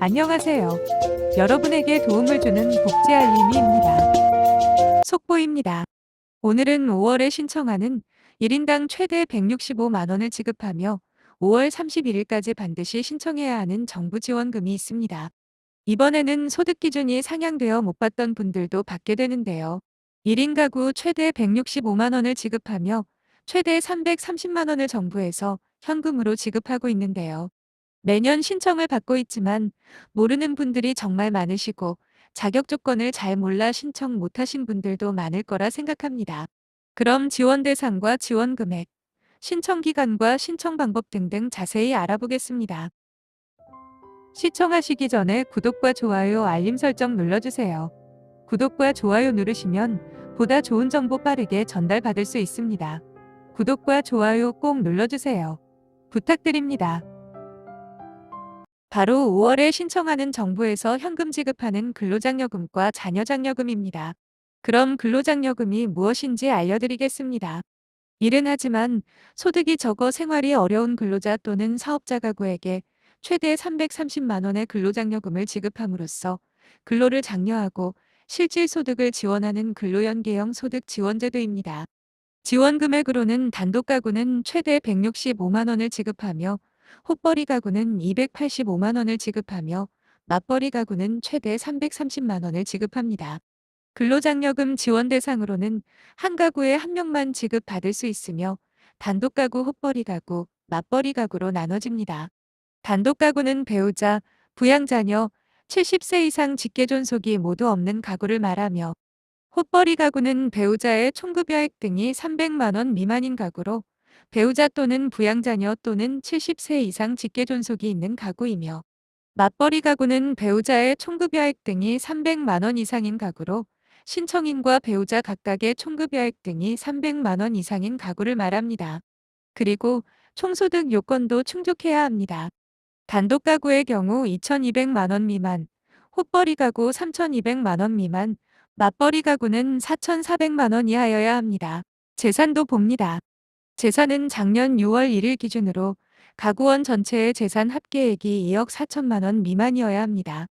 안녕하세요. 여러분에게 도움을 주는 복지 알림이입니다. 속보입니다. 오늘은 5월에 신청하는 1인당 최대 165만 원을 지급하며 5월 31일까지 반드시 신청해야 하는 정부 지원금이 있습니다. 이번에는 소득 기준이 상향되어 못 받던 분들도 받게 되는데요. 1인 가구 최대 165만 원을 지급하며 최대 330만 원을 정부에서 현금으로 지급하고 있는데요. 매년 신청을 받고 있지만 모르는 분들이 정말 많으시고 자격 조건을 잘 몰라 신청 못하신 분들도 많을 거라 생각합니다. 그럼 지원 대상과 지원 금액, 신청 기간과 신청 방법 등등 자세히 알아보겠습니다. 시청하시기 전에 구독과 좋아요, 알림 설정 눌러주세요. 구독과 좋아요 누르시면 보다 좋은 정보 빠르게 전달받을 수 있습니다. 구독과 좋아요 꼭 눌러주세요. 부탁드립니다. 바로 5월에 신청하는 정부에서 현금 지급하는 근로장려금과 자녀장려금입니다. 그럼 근로장려금이 무엇인지 알려드리겠습니다. 일은 하지만 소득이 적어 생활이 어려운 근로자 또는 사업자 가구에게 최대 330만 원의 근로장려금을 지급함으로써 근로를 장려하고 실질 소득을 지원하는 근로연계형 소득 지원제도입니다. 지원 금액으로는 단독 가구는 최대 165만 원을 지급하며 헛벌이 가구는 285만 원을 지급하며 맞벌이 가구는 최대 330만 원을 지급합니다. 근로장려금 지원 대상으로는 한 가구에 한 명만 지급받을 수 있으며 단독 가구, 헛벌이 가구, 맞벌이 가구로 나눠집니다. 단독 가구는 배우자, 부양자녀, 70세 이상 직계존속이 모두 없는 가구를 말하며 헛벌이 가구는 배우자의 총급여액 등이 300만 원 미만인 가구로 배우자 또는 부양자녀 또는 70세 이상 직계존속이 있는 가구이며 맞벌이 가구는 배우자의 총급여액 등이 300만 원 이상인 가구로 신청인과 배우자 각각의 총급여액 등이 300만 원 이상인 가구를 말합니다. 그리고 총소득 요건도 충족해야 합니다. 단독 가구의 경우 2,200만 원 미만, 헛벌이 가구 3,200만 원 미만, 맞벌이 가구는 4,400만 원 이하여야 합니다. 재산도 봅니다. 재산은 작년 6월 1일 기준으로 가구원 전체의 재산 합계액이 2억 4천만 원 미만이어야 합니다.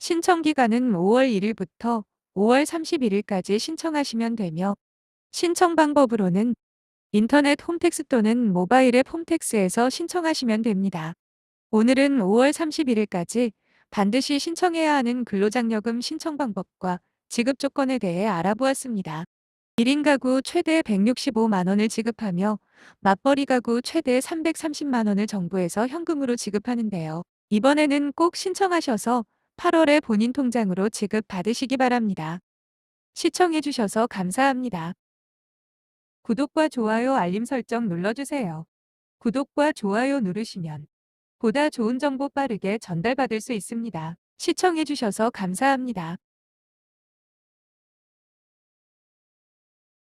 신청 기간은 5월 1일부터 5월 31일까지 신청하시면 되며 신청 방법으로는 인터넷 홈택스 또는 모바일 앱 홈택스에서 신청하시면 됩니다. 오늘은 5월 31일까지 반드시 신청해야 하는 근로장려금 신청 방법과 지급 조건에 대해 알아보았습니다. 1인 가구 최대 165만 원을 지급하며 맞벌이 가구 최대 330만 원을 정부에서 현금으로 지급하는데요. 이번에는 꼭 신청하셔서 8월에 본인 통장으로 지급 받으시기 바랍니다. 시청해주셔서 감사합니다. 구독과 좋아요 알림 설정 눌러주세요. 구독과 좋아요 누르시면 보다 좋은 정보 빠르게 전달받을 수 있습니다. 시청해주셔서 감사합니다.